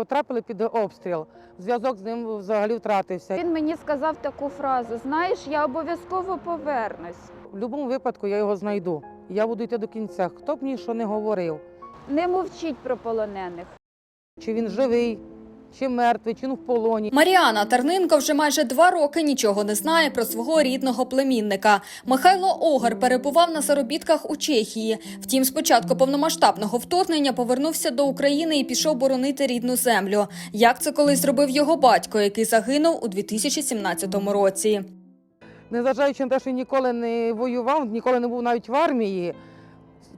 потрапили під обстріл. Зв'язок з ним взагалі втратився. Він мені сказав таку фразу: знаєш, я обов'язково повернусь. В будь-якому випадку я його знайду. Я буду йти до кінця. Хто б мені що не говорив, Не мовчіть про полонених. чи він живий, чи мертвий, чи він в полоні. Маріана Терненко вже майже два роки нічого не знає про свого рідного племінника. Михайло Огар перебував на заробітках у Чехії. Втім, з початку повномасштабного вторгнення повернувся до України і пішов боронити рідну землю. Як це колись зробив його батько, який загинув у 2017 році. Незважаючи на те, що ніколи не воював, ніколи не був навіть в армії.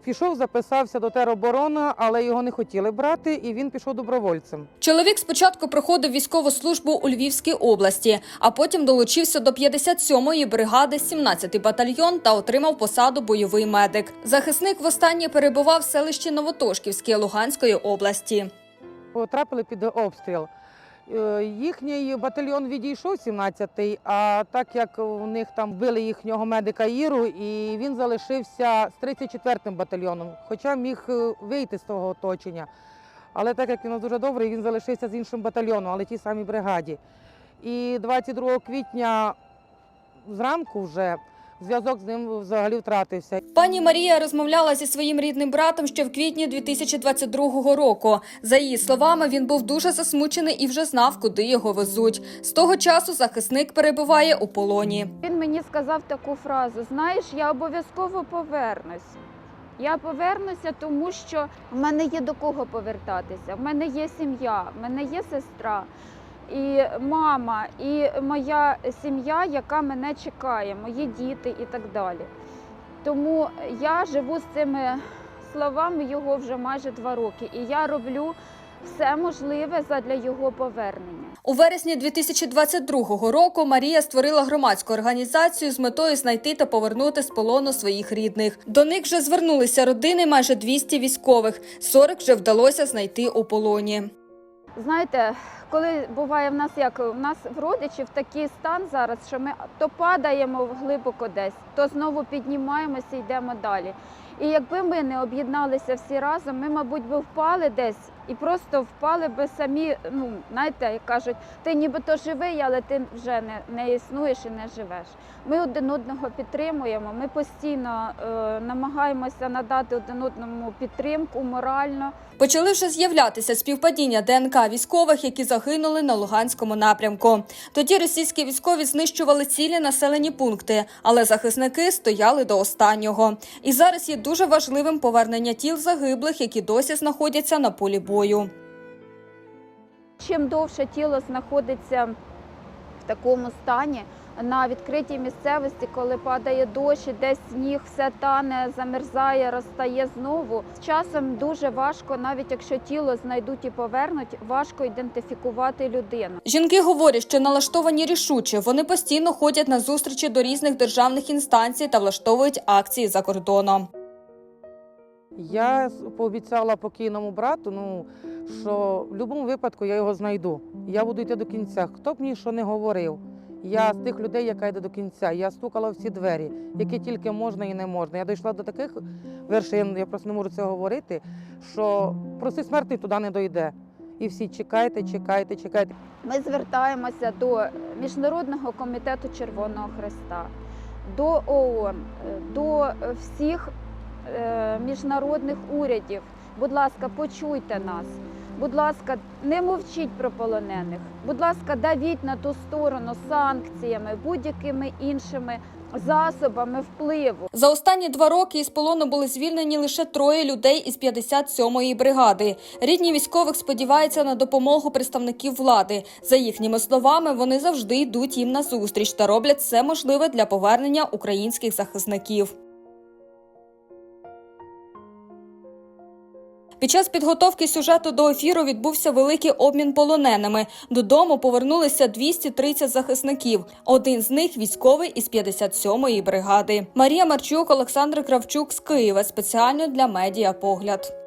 Пішов, записався до тероборони, але його не хотіли брати, і він пішов добровольцем. Чоловік спочатку проходив військову службу у Львівській області, а потім долучився до 57-ї бригади, 17-й батальйон та отримав посаду бойовий медик. Захисник востаннє перебував в селищі Новотошківське Луганської області. Потрапили під обстріл. Е, Їхній батальйон відійшов 17-й, а так як у них там вбили їхнього медика Іру, і він залишився з 34-м батальйоном, хоча міг е, вийти з того оточення. Але так як він дуже добрий, він залишився з іншим батальйоном, але тій самій бригаді. І 22 квітня зранку вже зв'язок з ним взагалі втратився. Пані Марія розмовляла зі своїм рідним братом ще в квітні 2022 року. За її словами, він був дуже засмучений і вже знав, куди його везуть. З того часу захисник перебуває у полоні. Він мені сказав таку фразу: знаєш, я обов'язково повернусь. Я повернуся, тому що в мене є до кого повертатися. В мене є сім'я, в мене є сестра і мама, і моя сім'я, яка мене чекає, мої діти і так далі. Тому я живу з цими словами його вже майже два роки, і я роблю все можливе задля його повернення. У вересні 2022 року Марія створила громадську організацію з метою знайти та повернути з полону своїх рідних. До них вже звернулися родини майже 200 військових. 40 вже вдалося знайти у полоні. Знаєте, коли буває в нас як у нас в родичів такий стан зараз, що ми то падаємо глибоко десь, то знову піднімаємося і йдемо далі. І якби ми не об'єдналися всі разом, ми, мабуть, би впали десь і просто впали би самі. Ну, знаєте, як кажуть, ти нібито живий, але ти вже не, не існуєш і не живеш. Ми один одного підтримуємо. Ми постійно е, намагаємося надати один одному підтримку морально. Почали вже з'являтися співпадіння ДНК військових, які загинули на Луганському напрямку. Тоді російські військові знищували цілі населені пункти, але захисники стояли до останнього. І зараз є дуже важливим повернення тіл загиблих, які досі знаходяться на полі бою. Чим довше тіло знаходиться в такому стані на відкритій місцевості, коли падає дощ, десь сніг, все тане, замерзає, розтає знову. З часом дуже важко, навіть якщо тіло знайдуть і повернуть, важко ідентифікувати людину. Жінки говорять, що налаштовані рішуче. Вони постійно ходять на зустрічі до різних державних інстанцій та влаштовують акції за кордоном. Я пообіцяла покійному брату, ну що в будь-якому випадку я його знайду. Я буду йти до кінця. Хто б мені що не говорив. Я з тих людей, яка йде до кінця. Я стукала всі двері, які тільки можна і не можна. Я дійшла до таких вершин, я просто не можу це говорити, що простий смертний туди не дойде. І всі чекайте, чекайте, чекайте. Ми звертаємося до Міжнародного комітету Червоного Хреста, до ООН, до всіх міжнародних урядів. Будь ласка, почуйте нас. Будь ласка, не мовчіть про полонених. Будь ласка, давіть на ту сторону санкціями, будь-якими іншими засобами впливу. За останні два роки із полону були звільнені лише троє людей із 57-ї бригади. Рідні військових сподіваються на допомогу представників влади. За їхніми словами, вони завжди йдуть їм на зустріч та роблять все можливе для повернення українських захисників. Під час підготовки сюжету до ефіру відбувся великий обмін полоненими. Додому повернулися 230 захисників. Один з них військовий із 57-ї бригади. Марія Марчук, Олександр Кравчук з Києва спеціально для медіа погляд.